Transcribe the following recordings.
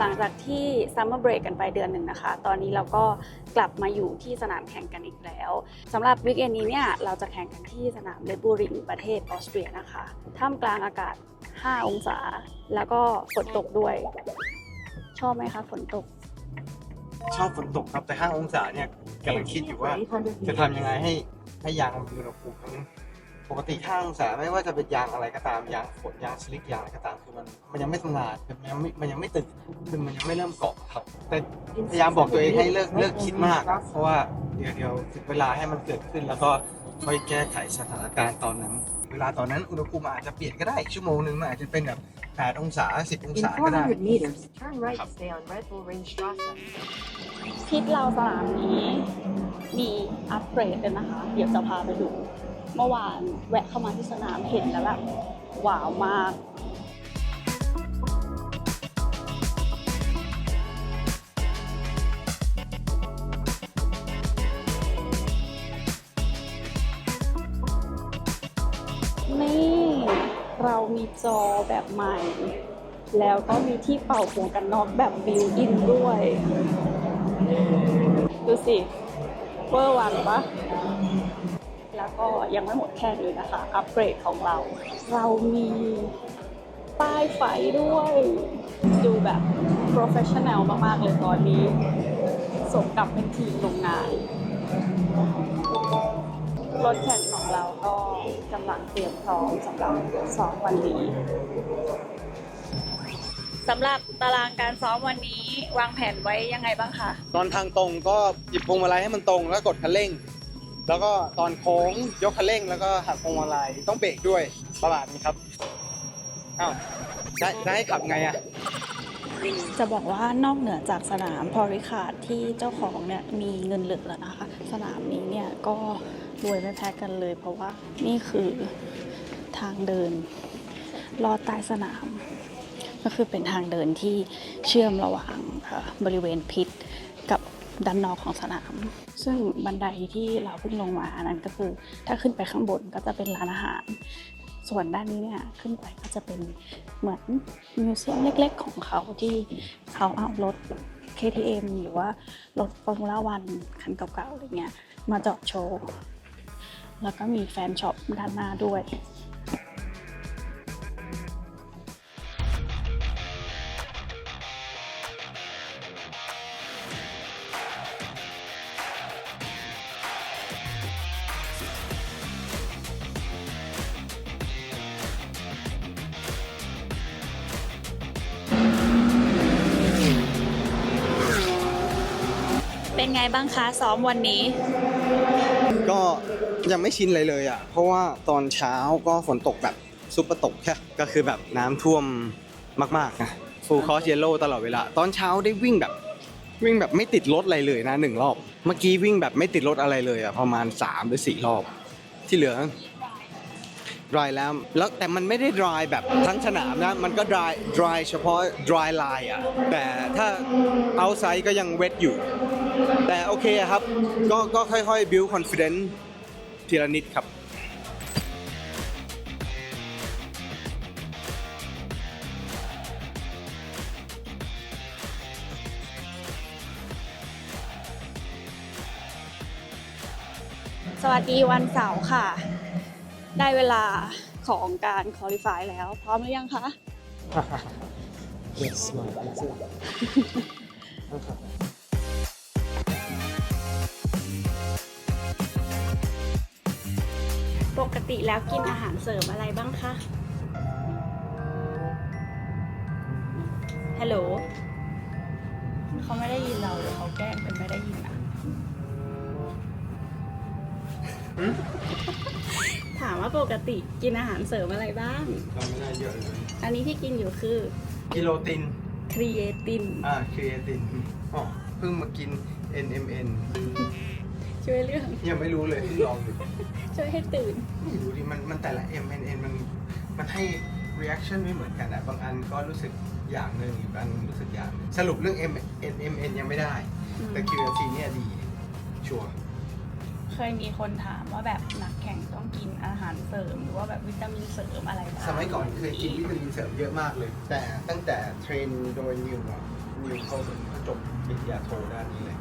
หลังจากที่ซัมเมอร์เบรกกันไปเดือนหนึ่งนะคะ ตอนนี้เราก็กลับมาอยู่ที่สนามแข่งกันอีกแล้วสำหรับวิกเอนนี้เนี่ยเราจะแข่งกันที่สนามเลบูริงประเทศออสเตรียนะคะ ท่ามกลางอากาศ 5 องศา แล้วก็ฝนตกด้วย ชอบไหมคะฝนตก ชอบฝนตกครับแต่ 5 องศาเนี่ยกำลังคิดอยู่ว่า จะทำยังไงให้ให้ยางมันมีอุณหภูมิทั้ง ปกติ5องศาไม่ว่าจะเป็นยางอะไรก็ตามยางฝนยางสลิกยางอะไรก็ตามคือมันมันยังไม่ทำงานมันยังไม่มันยังไม่ตื่นคือมันยังไม่เริ่มเกาะครับ แต่พยายามบอกตัวเองให้เลิกเลิกคิดมาก เพราะว่าเดี๋ยวเดี๋ยวถึงเวลาให้มันเกิดขึ้น แล้วก็ค่อยแก้ไขสถานการณ์ตอนนั้น เวลาตอนนั้นอุณหภูมิอาจจะเปลี่ยนก็ได้ชั่วโมงหนึ่งมันอาจจะเป็นแบบ8องศา 10 อง In ศาก็ได้400 meters, turn right to stay on Red Bull Ring Strasse. พิษเราสนามนี้มีอัปเกรดเลยนะคะ เดี๋ยวจะพาไปดู เมื่อวานแวะเข้ามาที่สนามเห็นแล้วแบบว้าวมากนี่เรามีจอแบบใหม่ แล้วก็มีที่เป่าหมวกันน็อกแบบบิวอินด้วย ดูสิ เวอร์วังปะ ก็ยังไม่หมดแค่นี้นะคะ อัปเกรดของเรา เรามีป้ายไฟด้วย ดูแบบ professional มากๆเลยตอนนี้สมกับเป็นทีมโรงงานรถแข่งของเราก็กำลังเตรียมพร้อมสำหรับซ้อมวันนี้สำหรับตารางการซ้อมวันนี้วางแผนไว้ยังไงบ้างคะ ตอนทางตรงก็หยิบพวงมาลัยให้มันตรงแล้วกดคันเร่ง แล้วก็ตอนโค้งยกคันเร่งแล้วก็หักพวงมาลัยต้องเบรกด้วยประมาณนี้ครับอ้าวได้ได้ให้ขับไงอะจะบอกว่านอกเหนือจากสนามพอริคาร์ดที่เจ้าของเนี่ยมีเงินเหลือแล้วนะคะ สนามนี้เนี่ยก็รวยไม่แพ้กันเลย เพราะว่านี่คือทางเดินลอดใต้สนาม ก็คือเป็นทางเดินที่เชื่อมระหว่างเอ่อบริเวณพิษ ด้านนอกของสนาม ซึ่งบันไดที่เราเพิ่งลงมาอันนั้นก็คือ ถ้าขึ้นไปข้างบนก็จะเป็นร้านอาหาร ส่วนด้านนี้เนี่ยขึ้นไปก็จะเป็นเหมือนมิวเซียมเล็กๆ ของเขาที่เขาเอารถ KTM หรือว่ารถฟอร์มูล่าวันคันเก่าๆอะไรเงี้ยมาจอดโชว์ แล้วก็มีแฟนช็อปด้านหน้าด้วย เป็นไงบ้างคะซ้อมวันนี้ ก็ยังไม่ชินเลยเลยอะ เพราะว่าตอนเช้าก็ฝนตกแบบซุปเปอร์ตกแค่ก็คือแบบน้ำท่วมมากๆนะฟูลคอสเยลโล่ตลอดเวลา ตอนเช้าได้วิ่งแบบวิ่งแบบไม่ติดรถอะไรเลยนะหนึ่งรอบ เมื่อกี้วิ่งแบบไม่ติดรถอะไรเลยอะประมาณ 3 หรือ 4 รอบ ที่เหลือ dry แล้ว แล้วแต่มันไม่ได้ dry แบบทั้งสนามนะ มันก็ dry dry เฉพาะ dry line อะ แต่ถ้า outside ก็ยัง wet อยู่ แต่โอเคครับ ก็ก็ค่อยๆ build confidence ทีละนิดครับสวัสดีวันเสาร์ค่ะ ได้เวลาของการคอลิฟายแล้ว พร้อมหรือยังคะ yes my answer ปกติแล้วกินอาหารเสริมอะไรบ้างคะ ฮัลโหล เขาไม่ได้ยินเราหรือเขาแกล้งเป็นไม่ได้ยินอะถามว่าปกติกินอาหารเสริมอะไรบ้าง เราไม่ได้เยอะเลยอันนี้ที่กินอยู่คือกิโลติน ครีเอติน อ่าครีเอตินอ๋อเพิ่งมากิน NMN ช่วยเรื่อง ยังไม่รู้เลยที่ลองอยู่ช่วยให้ตื่น ไม่รู้ดิมันมันแต่ละ MNN มันมันให้ reaction ไม่เหมือนกันอะบางอันก็รู้สึกอย่างหนึ่งอีกอันรู้สึกอย่างหนึ่งสรุปเรื่อง M NMN ยังไม่ได้ อืม แต่ QLT เนี่ยดี ชัวร์เคยมีคนถามว่าแบบนักแข่งต้องกินอาหารเสริม หรือว่าแบบวิตามินเสริมอะไรบ้างสมัยก่อนเคยกินวิตามินเสริมเยอะมากเลย แต่ตั้งแต่เทรนโดยนิวอะนิวเขาเป็นเขาจบปริญญาโทด้านนี้เลย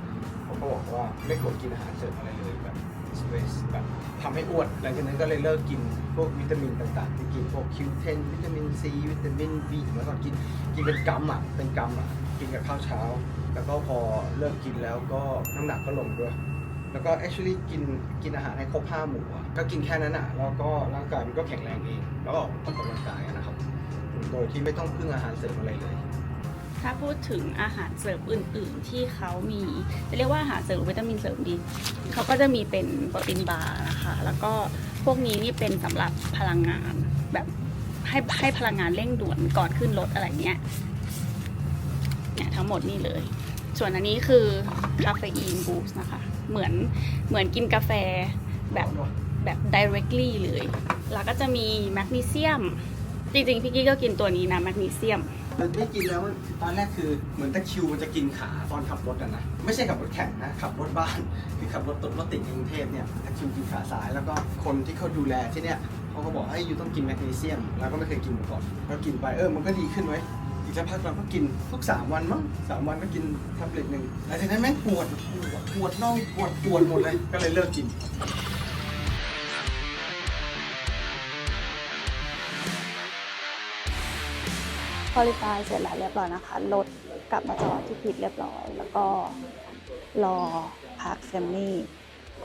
เขาก็บอกว่าไม่ควรกินอาหารเสริมอะไรเลยแบบสเปซแบบทำให้อ้วนหลังจากนั้นก็เลยเลิกกินพวกวิตามินต่างๆที่กินพวกคิวเทนวิตามินซีวิตามินบีเมื่อก่อนกินกินเป็นกัมอะเป็นกัมอะกินกับข้าวเช้า แล้วก็พอเลิกกินแล้วก็น้ำหนักก็ลงด้วยแล้วก็ actually กินกินอาหารให้ครบห้าหมู่ก็กินแค่นั้นอะแล้วก็ร่างกายมันก็แข็งแรงเองแล้วก็ออกกำลังกายนะครับ โดยที่ไม่ต้องพึ่งอาหารเสริมอะไรเลย ถ้าพูดถึงอาหารเสริมอื่น ๆ ที่เขามีจะเรียกว่าอาหารเสริมวิตามินเสริมดีเขาก็จะมีเป็นโปรตีนบาร์นะคะ แล้วก็พวกนี้นี่เป็นสำหรับพลังงานแบบให้ให้พลังงานเร่งด่วนก่อนขึ้นรถอะไรเงี้ยเนี่ยทั้งหมดนี่เลย ส่วนอันนี้คือคาเฟอีนบูสต์นะคะ เหมือนเหมือนกินกาแฟแบบแบบ directly เลย แล้วก็จะมีแมกนีเซียม จริงๆ พี่กี้ก็กินตัวนี้นะแมกนีเซียม มันไม่กินแล้วตอนแรกคือเหมือนตะคริวมันจะกินขาตอนขับรถอะนะไม่ใช่ขับรถแข่งนะขับรถบ้านคือขับรถตดรถติดในกรุงเทพเนี่ยตะคริวกินขาซ้ายแล้วก็คนที่เขาดูแลที่เนี่ยเขาก็บอกให้ยูต้องกินแมกนีเซียมแล้วก็ไม่เคยกินมาก่อนก็กินไปเออมันก็ดีขึ้นไว้อีกสักพักเราก็กินทุกสามวันมั้งสามวันก็กินแท็บเล็ตหนึ่งหลังจากนั้นแม่งปวดปวดปวดน่องปวดปวดหมดเลยก็เลยเลิกกิน คอลิฟายเสร็จแล้วเรียบร้อยนะคะ รถกลับมาจอดที่พิทเรียบร้อย แล้วก็รอพักแฟมลี่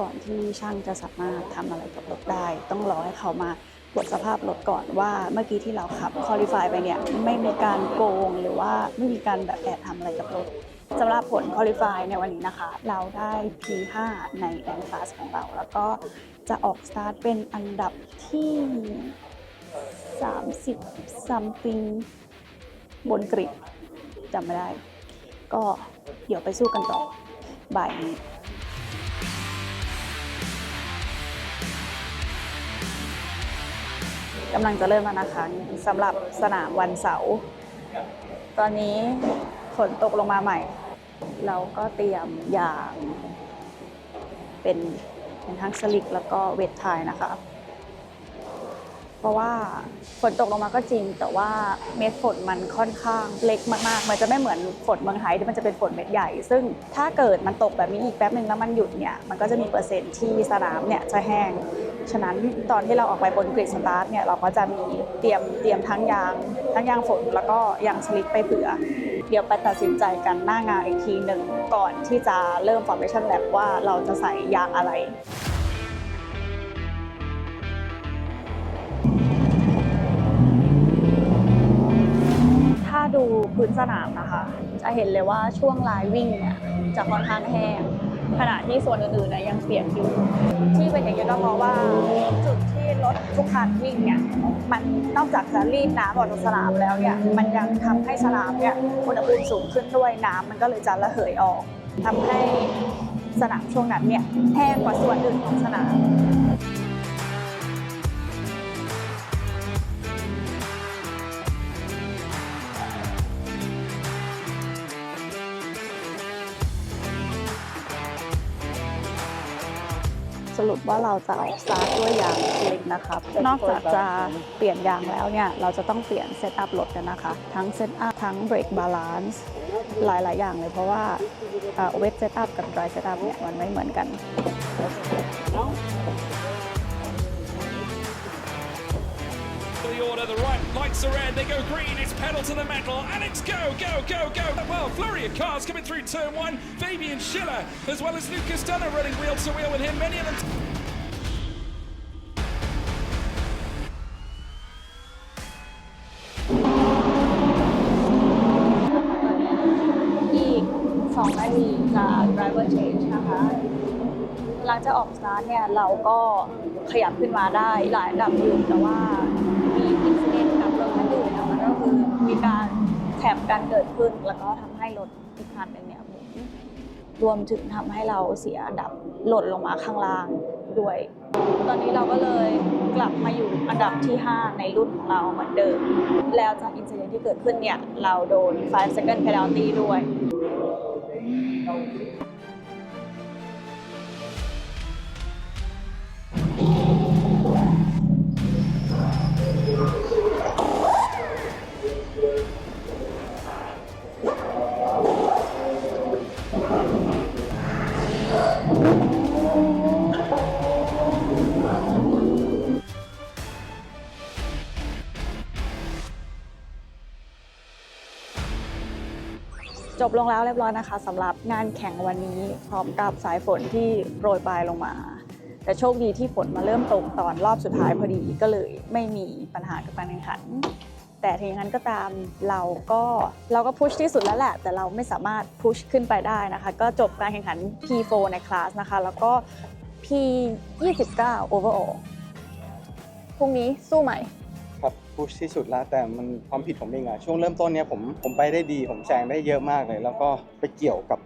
ก่อนที่ช่างจะสามารถทำอะไรกับรถได้ ต้องรอให้เขามาตรวจสภาพรถก่อนว่าเมื่อกี้ที่เราขับคอลิฟายไปเนี่ยไม่มีการโกงหรือว่าไม่มีการแบบแอบทำอะไรกับรถสำหรับผลคอลิฟายในวันนี้นะคะ เราได้ P5 ใน n c l a s ของเรา แล้วก็จะออกสตาร์ทเป็นอันดับที่ 30 something บนกริดจำไม่ได้ ก็เดี๋ยวไปสู้กันต่อบ่ายนี้กำลังจะเริ่มแล้วนะคะสำหรับสนามวันเสาร์ตอนนี้ฝนตกลงมาใหม่ เราก็เตรียมยางเป็นเป็นทั้งสลิกแล้วก็เวทไทยนะคะ เพราะว่าฝนตกลงมาก็จริง แต่ว่าเม็ดฝนมันค่อนข้างเล็กมากๆ มันจะไม่เหมือนฝนเมืองไทยที่มันจะเป็นฝนเม็ดใหญ่ ซึ่งถ้าเกิดมันตกแบบนี้อีกแป๊บหนึ่งแล้วมันหยุดเนี่ย มันก็จะมีเปอร์เซ็นต์ที่สนามเนี่ยจะแห้ง ฉะนั้นตอนที่เราออกไปบนกริดสตาร์ทเนี่ยเราก็จะมีเตรียมเตรียมทั้งยางทั้งยางฝนแล้วก็ยางสลิปไปเผื่อ เดี๋ยวไปตัดสินใจกันหน้างานอีกทีหนึ่งก่อนที่จะเริ่ม formation lab ว่าเราจะใส่ยางอะไร พื้นสนามนะคะ จะเห็นเลยว่าช่วงลายวิ่งเนี่ยจะค่อนข้างแห้งขณะที่ส่วนอื่นๆนะยังเปียกอยู่ ที่เป็นอย่างนี้ก็เพราะว่าจุดที่รถทุกคันวิ่งเนี่ยมันนอกจากจะรีดน้ำออกจากสนามแล้วเนี่ยมันยังทำให้สนามเนี่ยอุณหภูมิสูงขึ้นด้วยน้ำมันก็เลยจะระเหยออกทำให้สนามช่วงนั้นเนี่ยแห้งกว่าส่วนอื่นของสนาม สรุปว่าเราจะออกสตาร์ทด้วยยางเล็กนะครับนอกจากจะเปลี่ยนยางแล้วเนี่ย เราจะต้องเปลี่ยนเซตอัพรถกันนะคะ ทั้งเซตอัพทั้งเบรกบาลานซ์หลาย ๆ อย่างเลยเพราะว่าเวทเซตอัพกับดรายเซตอัพเนี่ยมันไม่เหมือนกัน the order, the right lights are red, they go green, it's pedal to the metal, and it's go, go, go, go. Well, flurry of cars coming through turn one, Fabian Schiller, as well as Lucas Dunner running wheel to wheel with him, many of them. อีก2นาทีจะ driver change นะคะหลังจากออกสตาร์ทเนี่ย เราก็ขยับขึ้นมาได้หลายระดับอยู่แต่ว่า บการเกิดขึ้น แล้วก็ทำให้รถอีกคันหนึงเนี่ยหมุนรวมถึงทำให้เราเสียอันดับหล่นลงมาข้างล่างด้วย ตอนนี้เราก็เลยกลับมาอยู่อันดับที่ 5 ในรุ่นของเราเหมือนเดิม แล้วจากอินซิเดนต์ที่เกิดขึ้นเนี่ย เราโดน 5 second penalty ด้วย บลงแล้วเรียบร้อยนะคะสำหรับงานแข่งวันนี้พร้อมกับสายฝนที่โปรยปลายลงมา แต่โชคดีที่ฝนมาเริ่มตกตอนรอบสุดท้ายพอดีก็เลยไม่มีปัญหากับการแข่งขัน แต่ถึงอย่างนั้นก็ตามเราก็เราก็พุชที่สุดแล้วแหละ แต่เราไม่สามารถพุชขึ้นไปได้นะคะ ก็จบการแข่งขัน P4 ในคลาสนะคะ แล้วก็ P29 overall พรุ่งนี้สู้ใหม่ ครับพุชที่สุดแล้วแต่มันความผิดผมเองอะช่วงเริ่มต้นเนี้ยผมผมไปได้ดี ผมแซงได้เยอะมากเลย แล้วก็ไปเกี่ยวกับ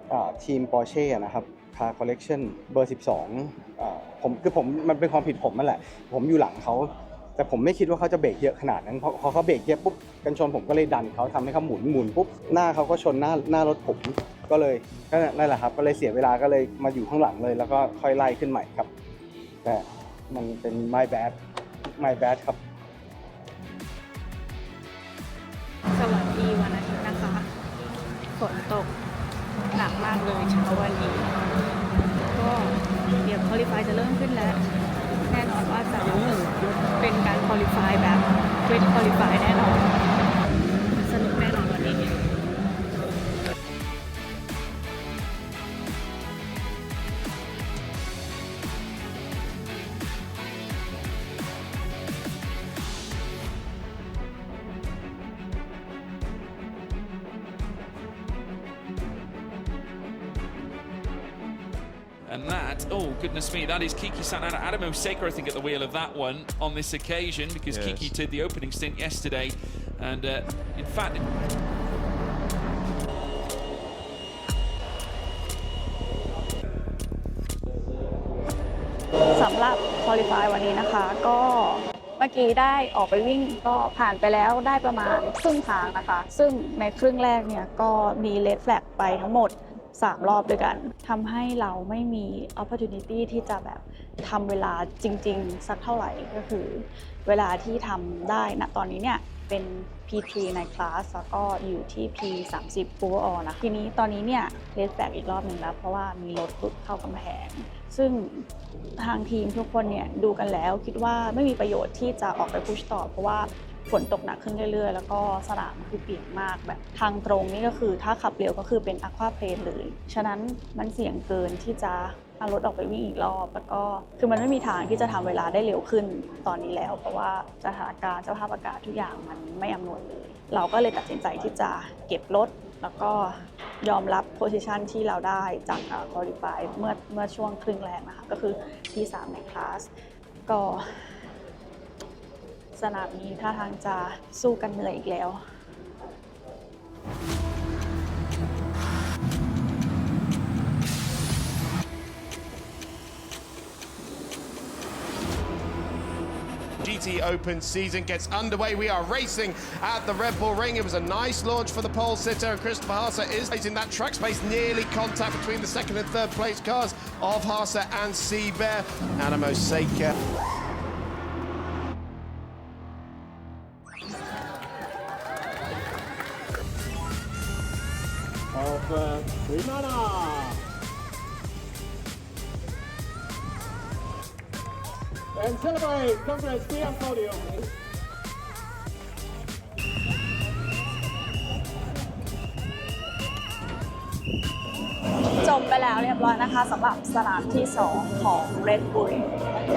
ทีม Porsche อะนะครับคาร์คอลเลกชันเบอร์ 12อ่าผมคือผมมันเป็นความผิดผมนั่นแหละ ผมอยู่หลังเขาแต่ผมไม่คิดว่าเขาจะเบรกเยอะขนาดนั้นพอพอเขาเบรกเยอะปุ๊บกันชนผมก็เลยดันเขาทำให้เขาหมุนหมุนปุ๊บหน้าเขาก็ชนหน้าหน้ารถผมก็เลยก็นั่นแหละครับ ก็เลยเสียเวลาก็เลยมาอยู่ข้างหลังเลย แล้วก็ค่อยไล่ขึ้นใหม่ครับ แต่มันเป็น my bad my bad ครับ ตกหนักมากเลยเช้าวันนี้ ก็เดี๋ยวคอลิฟายจะเริ่มขึ้นแล้ว แน่นอนว่าจะเป็นการคอลิฟายแบบเวทคอลิฟายแน่นอน And that, oh goodness me, that is Kiki Sanada. Adamo Seika, I think, at the wheel of that one on this occasion because Yes. Kiki did the opening stint yesterday. And uh, in fact, สำหรับคอลิฟายวันนี้นะคะ ก็เมื่อกี้ได้ออกไปวิ่งก็ผ่านไปแล้วได้ประมาณครึ่งทางนะคะ ซึ่งในครึ่งแรกเนี่ยก็มีเลดแฟลกไปทั้งหมด 3 รอบด้วยกันทำให้เราไม่มี opportunity ที่จะแบบทำเวลาจริง ๆ สักเท่าไหร่ก็คือ เวลาที่ทำได้ณตอนนี้เนี่ยเป็น P3 ในคลาสแล้วก็อยู่ที่ P30 overall นะทีนี้ตอนนี้เนี่ยเลสแบกอีกรอบหนึ่งแล้ว เพราะว่ามีรถลุดเข้ากำแพง ซึ่งทางทีมทุกคนเนี่ยดูกันแล้วคิดว่าไม่มีประโยชน์ที่จะออกไปพุชต่อ เพราะว่า ฝนตกหนักขึ้นเรื่อยๆ แล้วก็สนามคือเปียกมากแบบทางตรงนี่ก็คือถ้าขับเร็วก็คือเป็นอะควาเพลนเลย ฉะนั้นมันเสี่ยงเกินที่จะเอารถออกไปวิ่งอีกรอบ แล้วก็คือมันไม่มีทางที่จะทำเวลาได้เร็วขึ้นตอนนี้แล้ว เพราะว่าสถานการณ์สภาพอากาศทุกอย่างมันไม่อำนวยเลย เราก็เลยตัดสินใจที่จะเก็บรถแล้วก็ยอมรับโพสิชันที่เราได้จากคอลิฟายเมื่อเมื่อช่วงครึ่งแรกนะคะก็คือที่ 3 ในคลาสก็ สนามนี้ท่าทางจะสู้กันเหนื่อยอีกแล้ว GT Open season gets underway. We are racing at the Red Bull Ring. It was a nice launch for the pole sitter, and Christopher Haase is in that track space, nearly contact between the second and third place cars of Haase and Seabear. Animo Seika. Of uh, Rimana. And celebrate, congrats, be on podium. จบไปแล้วเรียบร้อยนะคะสำหรับสนามที่ 2 ของ Red Bull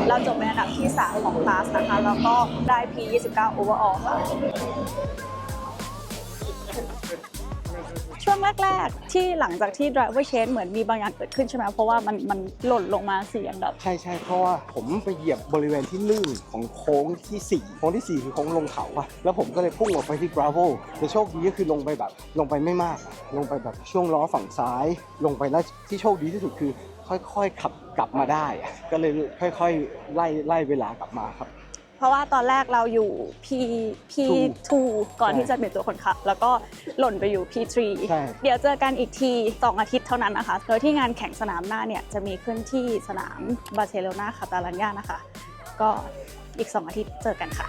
เราจบในอันดับที่ 3 ของคลาสนะคะ แล้วก็ได้ P29 overall ค่ะ ช่วงแรกๆ ที่หลังจากที่ driver change เหมือนมีบางอย่างเกิดขึ้นใช่ไหมเพราะว่ามันมันหล่นลงมาเสียงแบบใช่ใช่เพราะว่าผมไปเหยียบบริเวณที่ลื่นของโค้งที่ 4 โค้งที่ 4 คือโค้งลงเขาอะแล้วผมก็เลยพุ่งออกไปที่ gravel แต่โชคดีก็คือลงไปแบบลงไปไม่มาก ลงไปแบบช่วงล้อฝั่งซ้าย ลงไปแล้วที่โชคดีที่สุดคือ ค่อยๆขับกลับมาได้ ก็เลยค่อยๆไล่ไล่เวลากลับมาครับ เพราะว่าตอนแรกเราอยู่ P P2 ก่อนใช่ที่จะเป็นตัวคนขับ แล้วก็หล่นไปอยู่ P3 ใช่ เดี๋ยวเจอกันอีกที 2 อาทิตย์เท่านั้นนะคะ โดยที่งานแข่งสนามหน้าเนี่ยจะมีขึ้นที่สนามบาร์เซโลนาคาตาลัญญานะคะ ก็อีก 2 อาทิตย์เจอกันค่ะ